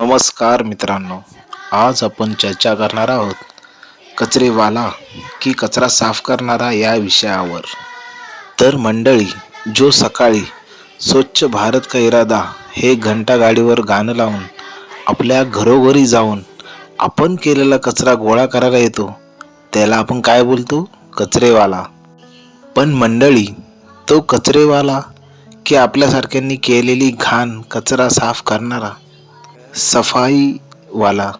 नमस्कार मित्रांनो आज आपण चर्चा करणार आहोत कचरेवाला की कचरा साफ करणारा या विषयावर. तर मंडळी जो सकाळी स्वच्छ भारत का इरादा हे घंटागाडीवर गाणं लावून आपल्या घरोघरी जाऊन आपण केलेला कचरा गोळा करायला येतो त्याला आपण काय बोलतो? कचरेवाला. पण मंडळी तो कचरेवाला की आपल्यासारख्यांनी केलेली घाण कचरा साफ करणारा सफाईवाला.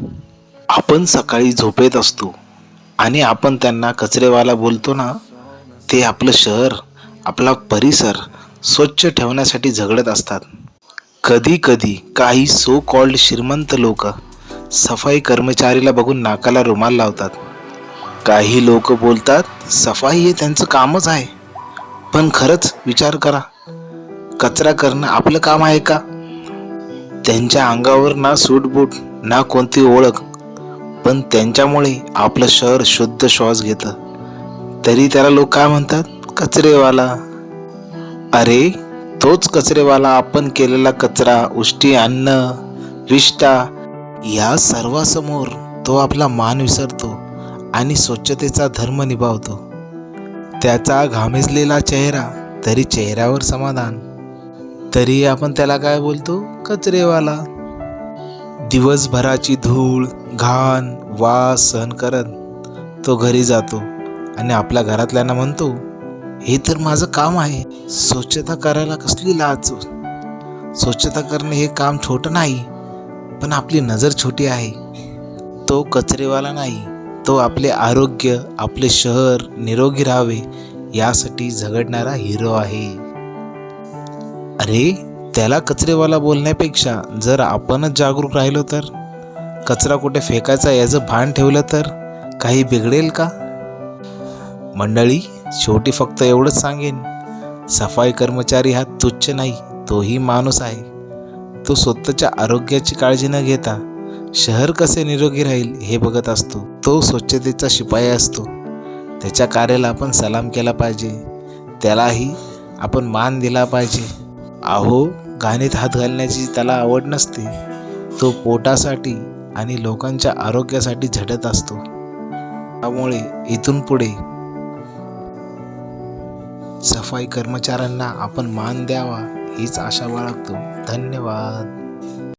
आपण सकाळी झोपेत असतो आणि आपण त्यांना कचरेवाला बोलतो ना ते आपलं शहर आपला परिसर स्वच्छ ठेवण्यासाठी झगडत असतात. कधी कधी काही सो कॉल्ड श्रीमंत लोक सफाई कर्मचारीला बघून नाकाला रुमाल लावतात. काही लोक बोलतात सफाई हे त्यांचं कामच आहे. पण खरंच विचार करा कचरा करणं आपलं काम आहे का? त्यांच्या अंगावर ना सूट बूट ना कोणती ओळख पण त्यांच्यामुळे आपलं शहर शुद्ध श्वास घेतं. तरी त्याला लोक काय म्हणतात? कचरेवाला. अरे तोच कचरेवाला आपण केलेला कचरा उष्टी अन्न विष्टा या सर्वासमोर तो आपला मान विसरतो आणि स्वच्छतेचा धर्म निभावतो. त्याचा घामेजलेला चेहरा तरी चेहऱ्यावर समाधान. तरी आपण त्याला काय बोलतो? कचरेवाला. दिवसभराची धूळ घाण वास सहन करत तो घरी जातो आणि आपल्या घरातल्यांना म्हणतो हे तर माझं काम आहे. स्वच्छता करायला कसली लाज. स्वच्छता करणे हे काम छोटं नाही पण आपली नजर छोटी आहे. तो कचरेवाला नाही तो आपले आरोग्य आपले शहर निरोगी राहावे यासाठी झगडणारा हिरो आहे. अरे त्याला कचरेवाला बोलण्यापेक्षा जर आपणच जागरूक राहिलो तर? कचरा कुठे फेकायचा याचं भान ठेवलं तर काही बिघडेल का? मंडळी शेवटी फक्त एवढंच सांगेन. सफाई कर्मचारी हा तुच्छ नाही तोही माणूस आहे. तो स्वतःच्या आरोग्याची काळजी न घेता शहर कसे निरोगी राहील हे बघत असतो. तो स्वच्छतेचा शिपाई असतो. त्याच्या कार्याला आपण सलाम केला पाहिजे. त्यालाही आपण मान दिला पाहिजे. अहो घाणीत हात घालण्याची त्याला आवड नसते. तो पोटासाठी आणि लोकांच्या आरोग्यासाठी झटत असतो. त्यामुळे इथून पुढे सफाई कर्मचाऱ्यांना आपण मान द्यावा हीच आशा बाळगतो. धन्यवाद.